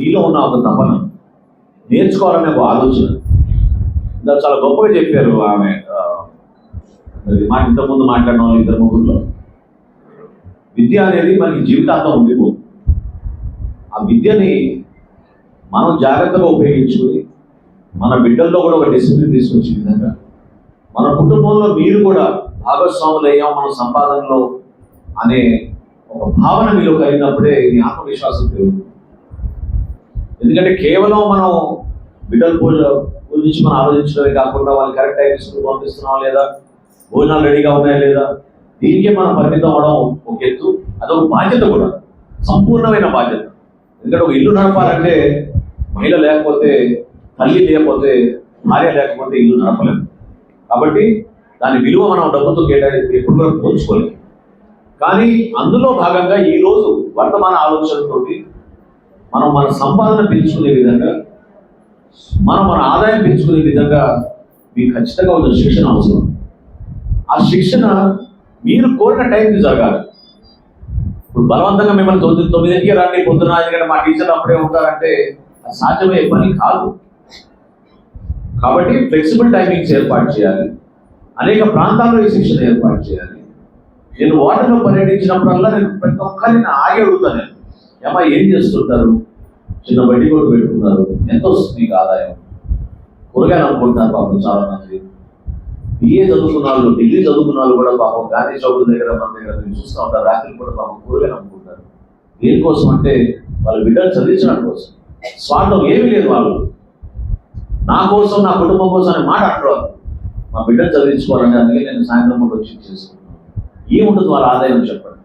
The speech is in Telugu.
నీలో ఉన్న ఒక తపన. నేర్చుకోవాలనే ఒక ఆలోచన. ఇందాక చాలా గొప్పగా చెప్పారు ఆమె మా ఇంతకుముందు మాట్లాడిన వాళ్ళు ఇద్దరు ముగ్గురులో. విద్య అనేది మనకి జీవితాంతం ఉండిపో ఆ విద్యని మనం జాగ్రత్తగా ఉపయోగించుకొని మన బిడ్డల్లో కూడా ఒక డిసిప్లిన్ తీసుకొచ్చే విధంగా మన కుటుంబంలో మీరు కూడా భాగస్వాములు అయ్యాం మన సంపాదనలో అనే ఒక భావన మీలో కలిగినప్పుడే మీ ఆత్మవిశ్వాసం పెరుగుతుంది. ఎందుకంటే కేవలం మనం బిడ్డల పూజ గురించి మనం ఆలోచించడమే కాకుండా వాళ్ళు కరెక్ట్ టైం స్కూల్ పంపిస్తున్నాం లేదా? భోజనాలు రెడీగా ఉన్నాయా లేదా? దీనికే మనం పరిమితం అవడం ఒక ఎత్తు అదొక బాధ్యత కూడా. సంపూర్ణమైన బాధ్యత. ఎందుకంటే ఒక ఇల్లు నడపాలంటే మహిళ లేకపోతే తల్లి లేకపోతే భార్య లేకపోతే ఇల్లు నడపలేము. కాబట్టి దాని విలువ మనం డబ్బుతో కేటాయించి ఎప్పుడు కూడా పోల్చుకోలేము. కానీ అందులో భాగంగా ఈ రోజు వర్తమాన ఆలోచనతోటి మనం మన సంపాదన పెంచుకునే విధంగా మనం మన ఆదాయం పెంచుకునే విధంగా మీకు ఖచ్చితంగా ఉన్న శిక్షణ అవసరం. ఆ శిక్షణ మీరు కోరిన టైంకి జరగాలి. ఇప్పుడు బలవంతంగా మిమ్మల్ని తొమ్మిది తొమ్మిదింటికి రండి పొద్దున ఎందుకంటే మా టీచర్లు అప్పుడే ఉంటారంటే అది సాధ్యమయ్యే పని కాదు. కాబట్టి ఫ్లెక్సిబుల్ టైమింగ్స్ ఏర్పాటు చేయాలి. అనేక ప్రాంతాల్లో ఈ శిక్షణ ఏర్పాటు చేయాలి. నేను వాటర్లో పర్యటించినప్పుడల్లా నేను ప్రతి ఒక్కరిని ఆగి అడుగుతాను నేను. ఏమా ఏం చేస్తుంటారు? చిన్న బట్టి కొట్టు పెట్టుకున్నారు. ఎంత వస్తుంది మీకు ఆదాయం? కూరగాయలు అమ్ముకుంటున్నారు పాపం చాలా మంది బిఏ చదువుకున్న వాళ్ళు డిగ్రీ చదువుకున్న వాళ్ళు కూడా పాపం గాంధీ చౌక్ దగ్గర మన దగ్గర మీరు చూస్తూ ఉంటారు. రాత్రి కూడా పాపం కూరగాయలు అమ్ముకుంటారు. దేనికోసం అంటే వాళ్ళ బిడ్డలు చదివించడం కోసం. స్వార్థం ఏమీ లేదు వాళ్ళు నా కోసం నా కుటుంబం కోసం అని మాట అంటారు మా బిడ్డలు చదివించుకోవాలంటే అందుకే నేను సాయంత్రం పూట వచ్చి చేసుకుంటాను ఏముంటుంది వాళ్ళ ఆదాయం చెప్పండి?